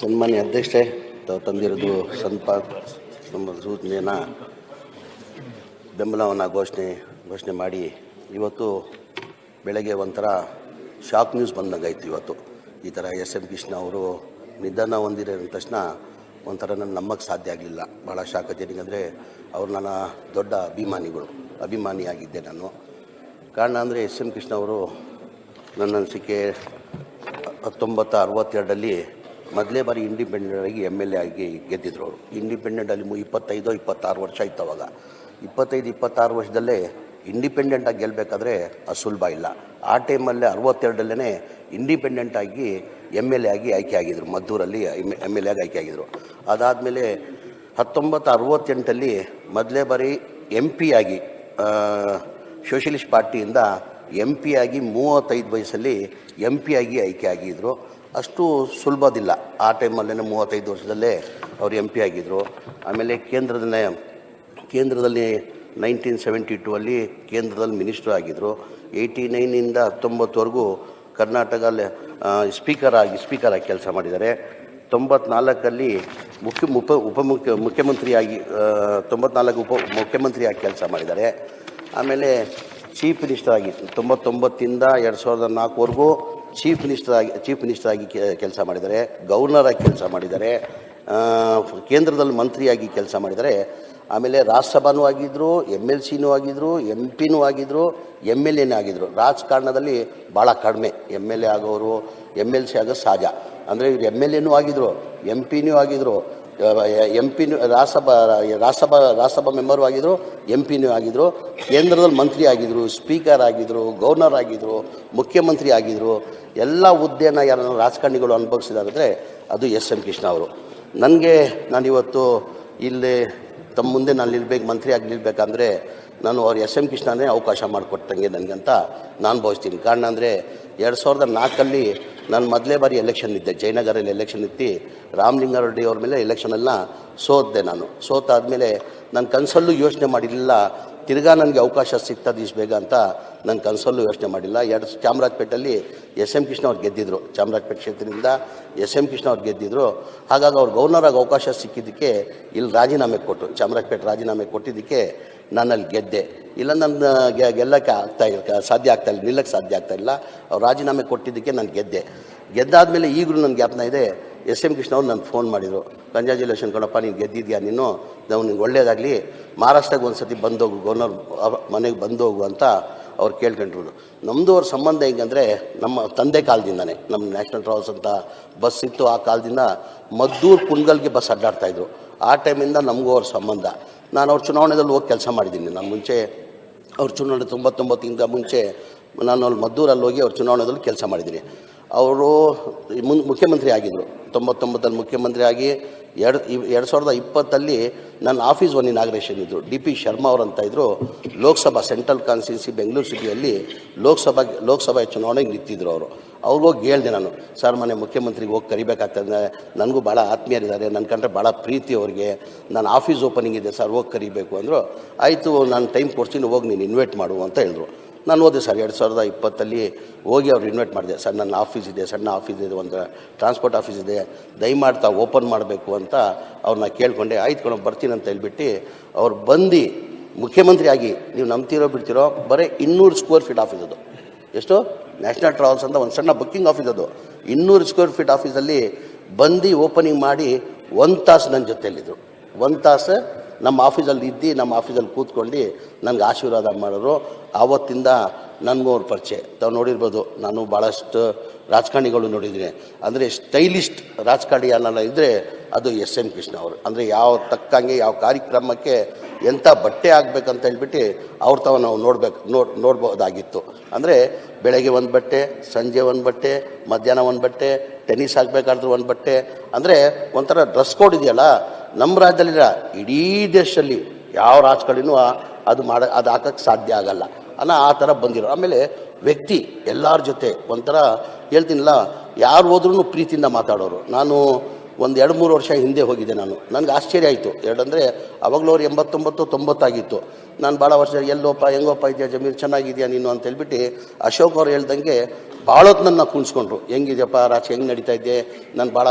ಸನ್ಮಾನ್ಯ ಅಧ್ಯಕ್ಷೆ, ತಾವು ತಂದಿರೋದು ಸಂಪ ನಮ್ಮ ಸೂಚನೆಯನ್ನು ಬೆಂಬಲವನ್ನು ಘೋಷಣೆ ಘೋಷಣೆ ಮಾಡಿ ಇವತ್ತು ಬೆಳಗ್ಗೆ ಒಂಥರ ಶಾಕ್ ನ್ಯೂಸ್ ಬಂದಂಗಾಯ್ತು ಇವತ್ತು. ಈ ಥರ ಎಸ್ ಎಂ ಕೃಷ್ಣ ಅವರು ನಿಧನ ಹೊಂದಿರೋ ತಕ್ಷಣ ಒಂಥರ ನನ್ನ ನಂಬಕ್ಕೆ ಸಾಧ್ಯ ಆಗಲಿಲ್ಲ. ಭಾಳ ಶಾಕ್ ಅಂದರೆ ಅವ್ರು ನನ್ನ ದೊಡ್ಡ ಅಭಿಮಾನಿಗಳು. ಅಭಿಮಾನಿಯಾಗಿದ್ದೆ ನಾನು. ಕಾರಣ ಅಂದರೆ ಎಸ್ ಎಂ ಕೃಷ್ಣ ಅವರು ನನ್ನ ಅನಿಸಿಕೆ ಹತ್ತೊಂಬತ್ತು ಅರವತ್ತೆರಡರಲ್ಲಿ ಮೊದಲೇ ಬಾರಿ ಇಂಡಿಪೆಂಡೆಂಟ್ ಆಗಿ ಎಂ ಎಲ್ ಎ ಆಗಿ ಗೆದ್ದಿದ್ರು ಅವರು. ಇಂಡಿಪೆಂಡೆಂಟಲ್ಲಿ ಅಲ್ಲಿ ಇಪ್ಪತ್ತೈದು, ಇಪ್ಪತ್ತಾರು ವರ್ಷ ಇತ್ತು ಅವಾಗ. ಇಪ್ಪತ್ತೈದು, ಇಪ್ಪತ್ತಾರು ವರ್ಷದಲ್ಲೇ ಇಂಡಿಪೆಂಡೆಂಟಾಗಿ ಗೆಲ್ಲಬೇಕಾದ್ರೆ ಅದು ಸುಲಭ ಇಲ್ಲ. ಆ ಟೈಮಲ್ಲೇ ಅರವತ್ತೆರಡಲ್ಲೇ ಇಂಡಿಪೆಂಡೆಂಟ್ ಆಗಿ ಎಂ ಎಲ್ ಎ ಆಗಿ ಆಯ್ಕೆ ಆಗಿದ್ದರು ಮದ್ದೂರಲ್ಲಿ ಎಂ ಎಲ್ ಎ ಆಗಿ ಆಯ್ಕೆ ಆಗಿದ್ರು. ಅದಾದಮೇಲೆ ಹತ್ತೊಂಬತ್ತು, ಅರವತ್ತೆಂಟಲ್ಲಿ ಮೊದಲೇ ಬಾರಿ ಎಂ ಪಿ ಆಗಿ ಸೋಷಲಿಸ್ಟ್ ಪಾರ್ಟಿಯಿಂದ ಎಂ ಪಿ ಆಗಿ ಮೂವತ್ತೈದು ವಯಸ್ಸಲ್ಲಿ ಎಂ ಪಿ ಆಗಿ ಆಯ್ಕೆ ಆಗಿದ್ದರು ಅಷ್ಟು ಸುಲಭದಿಲ್ಲ. ಆ ಟೈಮಲ್ಲೇ ಮೂವತ್ತೈದು ವರ್ಷದಲ್ಲೇ ಅವರು ಎಂ ಪಿ ಆಗಿದ್ದರು ಆಮೇಲೆ ಕೇಂದ್ರದಲ್ಲೇ ಕೇಂದ್ರದಲ್ಲಿ ನೈನ್ಟೀನ್ ಸೆವೆಂಟಿ ಟೂ ಅಲ್ಲಿ ಕೇಂದ್ರದಲ್ಲಿ ಮಿನಿಸ್ಟರ್ ಆಗಿದ್ದರು ಏಯ್ಟಿ ನೈನಿಂದ ಹತ್ತೊಂಬತ್ತವರೆಗೂ ಕರ್ನಾಟಕ ಸ್ಪೀಕರ್ ಆಗಿ ಸ್ಪೀಕರ್ ಆಗಿ ಕೆಲಸ ಮಾಡಿದ್ದಾರೆ. ತೊಂಬತ್ನಾಲ್ಕಲ್ಲಿ ಮುಖ್ಯ ಉಪ ಉಪಮುಖ್ಯ ಮುಖ್ಯಮಂತ್ರಿಯಾಗಿ ತೊಂಬತ್ನಾಲ್ಕು ಉಪ ಮುಖ್ಯಮಂತ್ರಿಯಾಗಿ ಕೆಲಸ ಮಾಡಿದ್ದಾರೆ. ಆಮೇಲೆ ಚೀಫ್ ಮಿನಿಸ್ಟರ್ ಆಗಿ ತೊಂಬತ್ತೊಂಬತ್ತಿಂದ ಎರಡು ಸಾವಿರದ ನಾಲ್ಕುವರೆಗೂ ಚೀಫ್ ಮಿನಿಸ್ಟರ್ ಆಗಿ, ಚೀಫ್ ಮಿನಿಸ್ಟರ್ ಆಗಿ ಕೆಲಸ ಮಾಡಿದರೆ ಗವರ್ನರ್ ಆಗಿ ಕೆಲಸ ಮಾಡಿದ್ದಾರೆ ಕೇಂದ್ರದಲ್ಲಿ ಮಂತ್ರಿಯಾಗಿ ಕೆಲಸ ಮಾಡಿದ್ದಾರೆ. ಆಮೇಲೆ ರಾಜ್ಯಸಭಾನೂ ಆಗಿದ್ದರು ಎಂ ಎಲ್ ಸಿನೂ ಆಗಿದ್ದರು ಎಂ ಪಿನೂ ಆಗಿದ್ದರು ಎಂ ಎಲ್ ಎನೇ ಆಗಿದ್ದರು ರಾಜಕಾರಣದಲ್ಲಿ ಭಾಳ ಕಡಿಮೆ. ಎಂ ಎಲ್ ಎ ಆಗೋರು ಎಂ ಎಲ್ ಸಿ ಆಗೋದು ಸಹಜ. ಅಂದರೆ ಇವರು ಎಂ ಎಲ್ ಎನೂ ಆಗಿದ್ದರು ಎಂ ಪಿನೂ ಆಗಿದ್ದರು ಎಂ ಪಿನೂ ರಾಜ್ಯಸಭಾ ರಾಜ್ಯಸಭಾ ರಾಜ್ಯಸಭಾ ಮೆಂಬರು ಆಗಿದ್ದರು ಎಂ ಪಿನೂ ಆಗಿದ್ದರು ಕೇಂದ್ರದಲ್ಲಿ ಮಂತ್ರಿ ಆಗಿದ್ದರು ಸ್ಪೀಕರ್ ಆಗಿದ್ದರು ಗವರ್ನರ್ ಆಗಿದ್ದರು ಮುಖ್ಯಮಂತ್ರಿ ಆಗಿದ್ದರು ಎಲ್ಲ ಹುದ್ದೆನ ಯಾರನ್ನು ರಾಜಕಾರಣಿಗಳು ಅನುಭವಿಸಿದಾರೆ ಅದು ಎಸ್ ಎಂ ಕೃಷ್ಣ ಅವರು. ನನಗೆ ನಾನಿವತ್ತು ಇಲ್ಲಿ ತಮ್ಮ ಮುಂದೆ ನಾನು ನಿಲ್ಬೇಕು, ಮಂತ್ರಿ ಆಗಿ ನಿಲ್ಬೇಕಂದ್ರೆ ನಾನು ಅವ್ರು ಎಸ್ ಎಂ ಕೃಷ್ಣನೇ ಅವಕಾಶ ಮಾಡಿಕೊಟ್ಟಂಗೆ ನನಗಂತ ನಾನು ಭಾವಿಸ್ತೀನಿ. ಕಾರಣ ಅಂದರೆ ಎರಡು ಸಾವಿರದ ನಾಲ್ಕಲ್ಲಿ ನಾನು ಮೊದಲೇ ಬಾರಿ ಎಲೆಕ್ಷನ್ ಇದ್ದೆ ಜಯನಗರಲ್ಲಿ ಎಲೆಕ್ಷನ್ ಇತ್ತು ರಾಮಲಿಂಗಾರೆಡ್ಡಿ ಅವ್ರ ಮೇಲೆ ಎಲೆಕ್ಷನೆಲ್ಲ ಸೋತೆ ನಾನು. ಸೋತಾದಮೇಲೆ ನನ್ನ ಕನಸಲ್ಲೂ ಯೋಚನೆ ಮಾಡಿರಲಿಲ್ಲ. ತಿರ್ಗಾ ನನಗೆ ಅವಕಾಶ ಸಿಗ್ತದೆ ಇಷ್ಟು ಬೇಗ ಅಂತ ನನ್ನ ಕನಸಲ್ಲೂ ಯೋಚನೆ ಮಾಡಿಲ್ಲ. ಎರಡು ಚಾಮರಾಜಪೇಟೆಯಲ್ಲಿ ಎಸ್ ಎಂ ಕೃಷ್ಣ ಅವ್ರು ಗೆದ್ದಿದ್ರು. ಚಾಮರಾಜಪೇಟೆ ಕ್ಷೇತ್ರದಿಂದ ಎಸ್ ಎಂ ಕೃಷ್ಣ ಅವ್ರು ಗೆದ್ದಿದ್ರು. ಹಾಗಾಗಿ ಅವ್ರು ಗವರ್ನರ್ ಆಗಿ ಅವಕಾಶ ಸಿಕ್ಕಿದ್ದಕ್ಕೆ ಇಲ್ಲಿ ರಾಜೀನಾಮೆ ಕೊಟ್ಟು, ಚಾಮರಾಜಪೇಟೆ ರಾಜೀನಾಮೆ ಕೊಟ್ಟಿದ್ದಕ್ಕೆ ನಾನು ಅಲ್ಲಿ ಗೆದ್ದೆ. ಇಲ್ಲ ನನ್ನ ಗೆಲ್ಲಕ್ಕೆ ಆಗ್ತಾ ಇಲ್ಲ ಸಾಧ್ಯ ಆಗ್ತಾ ಇಲ್ಲ ನಿಲ್ಲಕ್ಕೆ ಸಾಧ್ಯ ಆಗ್ತಾ ಇಲ್ಲ. ಅವ್ರು ರಾಜೀನಾಮೆ ಕೊಟ್ಟಿದ್ದಕ್ಕೆ ನಾನು ಗೆದ್ದೆ. ಗೆದ್ದಾದಮೇಲೆ ಈಗಲೂ ನನ್ನ ಜ್ಞಾಪನ ಇದೆ, ಎಸ್ ಎಂ ಕೃಷ್ಣ ಅವ್ರು ನನಗೆ ಫೋನ್ ಮಾಡಿದರು. ಕಂಜಾಜುಲೇಷನ್ ಕಣಪ್ಪ, ನೀನು ಗೆದ್ದಿದ್ಯಾ ನೀನು? ನಾವು ನಿಂಗೆ ಒಳ್ಳೇದಾಗಲಿ ಮಹಾರಾಷ್ಟ್ರಕ್ಕೆ ಒಂದು ಸತಿ ಬಂದೋಗು ಗವರ್ನರ್ ಮನೆಗೆ ಬಂದೋಗು ಅಂತ ಅವ್ರು ಕೇಳ್ಕೊಂಡ್ರು. ನಮ್ಮದು ಅವ್ರ ಸಂಬಂಧ ಹೆಂಗಂದರೆ, ನಮ್ಮ ತಂದೆ ಕಾಲದಿಂದನೇ, ನಮ್ಮ ನ್ಯಾಷನಲ್ ಟ್ರಾವೆಲ್ಸ್ ಅಂತ ಬಸ್ ಇತ್ತು ಆ ಕಾಲದಿಂದ ಮದ್ದೂರು ಕುಣ್ಗಲ್ಗೆ ಬಸ್ ಅಡ್ಡಾಡ್ತಾಯಿದ್ರು ಆ ಟೈಮಿಂದ ನಮಗೂ ಅವ್ರ ಸಂಬಂಧ. ನಾನು ಅವ್ರ ಚುನಾವಣೆಯಲ್ಲಿ ಹೋಗಿ ಕೆಲಸ ಮಾಡಿದ್ದೀನಿ. ನಾನು ಮುಂಚೆ ಅವ್ರ ಚುನಾವಣೆ ತೊಂಬತ್ತೊಂಬತ್ತಿಂದ ಮುಂಚೆ ನಾನು ಅಲ್ಲಿ ಮದ್ದೂರಲ್ಲಿ ಹೋಗಿ ಅವ್ರ ಚುನಾವಣೆಯಲ್ಲಿ ಕೆಲಸ ಮಾಡಿದ್ದೀನಿ. ಅವರು ಮುಖ್ಯಮಂತ್ರಿ ಆಗಿದ್ದರು ತೊಂಬತ್ತೊಂಬತ್ತಲ್ಲಿ ಮುಖ್ಯಮಂತ್ರಿ ಆಗಿ ಎರಡು ಎರಡು ಸಾವಿರದ ಇಪ್ಪತ್ತಲ್ಲಿ ನನ್ನ ಆಫೀಸ್ ಒನ್ ಇನಾಗ್ರೇಷನ್ ಇದ್ದರು ಡಿ ಪಿ ಶರ್ಮಾ ಅವರಂತ ಇದ್ದರು ಲೋಕಸಭಾ, ಸೆಂಟ್ರಲ್ ಕಾನ್ಸ್ಟಿಟ್ಯೂನ್ಸಿ ಬೆಂಗಳೂರು ಸಿಟಿಯಲ್ಲಿ ಲೋಕಸಭಾ ಲೋಕಸಭಾ ಚುನಾವಣೆಗೆ ನಿಂತಿದ್ರು ಅವರು. ಅವ್ರಿಗೋಗಿ ಹೇಳಿದೆ ನಾನು, ಸರ್, ಮನೆ ಮುಖ್ಯಮಂತ್ರಿಗೆ ಹೋಗಿ ಕರಿಬೇಕಾಗ್ತದೆ. ನನಗೂ ಭಾಳ ಆತ್ಮೀಯರಿದ್ದಾರೆ. ನನ್ನ ಕಂಡ್ರೆ ಭಾಳ ಪ್ರೀತಿ ಅವ್ರಿಗೆ. ನನ್ನ ಆಫೀಸ್ ಓಪನಿಂಗ್ ಇದೆ, ಸರ್, ಹೋಗಿ ಕರಿಬೇಕು ಅಂದರು. ಆಯಿತು, ನಾನು ಟೈಮ್ ಕೊಡ್ತೀನಿ ಹೋಗಿ ನೀನು ಇನ್ವೈಟ್ ಮಾಡು ಅಂತ ಹೇಳಿದ್ರು. ನಾನು ಹೋದೆ ಸರ್ ಎರಡು ಸಾವಿರದ ಇಪ್ಪತ್ತಲ್ಲಿ ಹೋಗಿ ಅವ್ರು ಇನ್ವೈಟ್ ಮಾಡಿದೆ. ಸರ್, ನನ್ನ ಆಫೀಸ್ ಇದೆ, ಸಣ್ಣ ಆಫೀಸ್ ಇದೆ, ಒಂದು ಟ್ರಾನ್ಸ್ಪೋರ್ಟ್ ಆಫೀಸ್ ಇದೆ. ದಯಮಾಡ್ತಾ ಓಪನ್ ಮಾಡಬೇಕು ಅಂತ ಅವ್ರನ್ನ ಕೇಳ್ಕೊಂಡೆ. ಆಯ್ತು ಕಣ, ಬರ್ತೀನಿ ಅಂತ ಹೇಳ್ಬಿಟ್ಟು ಅವ್ರು ಬಂದು ಮುಖ್ಯಮಂತ್ರಿಯಾಗಿ ನೀವು ನಂಬ್ತಿರೋ ಬಿಡ್ತಿರೋ ಬರೀ ಇನ್ನೂರು ಸ್ಕ್ವೇರ್ ಫೀಟ್ ಆಫೀಸ್ ಅದು. ಎಷ್ಟು? ನ್ಯಾಷನಲ್ ಟ್ರಾವೆಲ್ಸ್ ಅಂತ ಒಂದು ಸಣ್ಣ ಬುಕ್ಕಿಂಗ್ ಆಫೀಸ್ ಅದು. ಇನ್ನೂರು ಸ್ಕ್ವೇರ್ ಫೀಟ್ ಆಫೀಸಲ್ಲಿ ಬಂದು ಓಪನಿಂಗ್ ಮಾಡಿ ಒಂದು ತಾಸು ನನ್ನ ಜೊತೆಯಲ್ಲಿದ್ದರು ಒಂದು ತಾಸು ನಮ್ಮ ಆಫೀಸಲ್ಲಿ ಇದ್ದು, ನಮ್ಮ ಆಫೀಸಲ್ಲಿ ಕೂತ್ಕೊಂಡು ನನಗೆ ಆಶೀರ್ವಾದ ಮಾಡೋರು. ಆವತ್ತಿಂದ ನನಗೂ ಅವ್ರ ಪರಿಚಯ. ತಾವು ನೋಡಿರ್ಬೋದು, ನಾನು ಭಾಳಷ್ಟು ರಾಜಕಾರಣಿಗಳು ನೋಡಿದ್ದೀನಿ. ಅಂದರೆ ಸ್ಟೈಲಿಸ್ಟ್ ರಾಜಕಾರಣಿ ಅನ್ನೋಲ್ಲ ಇದ್ದರೆ ಅದು ಎಸ್ ಎಂ ಕೃಷ್ಣ ಅವರು. ಅಂದರೆ ಯಾವ ತಕ್ಕಂಗೆ, ಯಾವ ಕಾರ್ಯಕ್ರಮಕ್ಕೆ ಎಂಥ ಬಟ್ಟೆ ಆಗಬೇಕಂತ ಹೇಳ್ಬಿಟ್ಟು ಅವ್ರ ತಾವ ನಾವು ನೋಡ್ಬೇಕು ನೋಡ್ ನೋಡ್ಬೋದಾಗಿತ್ತು. ಅಂದರೆ ಬೆಳಗ್ಗೆ ಒಂದು ಬಟ್ಟೆ, ಸಂಜೆ ಒಂದು ಬಟ್ಟೆ, ಮಧ್ಯಾಹ್ನ ಒಂದು ಬಟ್ಟೆ ಟೆನ್ನಿಸ್ ಆಗಬೇಕಾದ್ರೂ ಒಂದು ಬಟ್ಟೆ. ಅಂದರೆ ಒಂಥರ ಡ್ರೆಸ್ ಕೋಡ್ ಇದೆಯಲ್ಲ ನಮ್ಮ ರಾಜ್ಯದಲ್ಲಿಲ್ಲ ಇಡೀ ದೇಶದಲ್ಲಿ ಯಾವ ರಾಜಕಾರಣಿನೂ ಅದು ಮಾಡ, ಅದು ಹಾಕಕ್ಕೆ ಸಾಧ್ಯ ಆಗಲ್ಲ. ಅನ್ನೋ ಆ ಥರ ಬಂದಿರೋ, ಆಮೇಲೆ ವ್ಯಕ್ತಿ ಎಲ್ಲರ ಜೊತೆ ಒಂಥರ ಹೇಳ್ತೀನಲ್ಲ, ಯಾರು ಹೋದ್ರೂ ಪ್ರೀತಿಯಿಂದ ಮಾತಾಡೋರು. ನಾನು ಒಂದು ಎರಡು ಮೂರು ವರ್ಷ ಹಿಂದೆ ಹೋಗಿದ್ದೆ ನಾನು. ನನಗೆ ಆಶ್ಚರ್ಯ ಆಯಿತು. ಎರಡಂದರೆ ಅವಾಗಲೂ ಅವ್ರು ಎಂಬತ್ತೊಂಬತ್ತು, ತೊಂಬತ್ತಾಗಿತ್ತು. ನಾನು ಭಾಳ ವರ್ಷ ಎಲ್ಲೋಪ್ಪ ಹೆಂಗೋಪ್ಪ ಇದೆಯಾ ಜಮೀನು ಚೆನ್ನಾಗಿದೆಯಾ ನೀನು ಅಂತ ಹೇಳ್ಬಿಟ್ಟು ಅಶೋಕ್ ಅವ್ರು ಹೇಳ್ದಂಗೆ ಭಾಳ ಹೊತ್ತು ನನ್ನ ಕುಣಿಸ್ಕೊಂಡ್ರು. ಹೆಂಗಿದೆಯಪ್ಪ ರಾಜ, ಹೆಂಗೆ ನಡೀತಾ ಇದ್ದೆ ನಾನು ಭಾಳ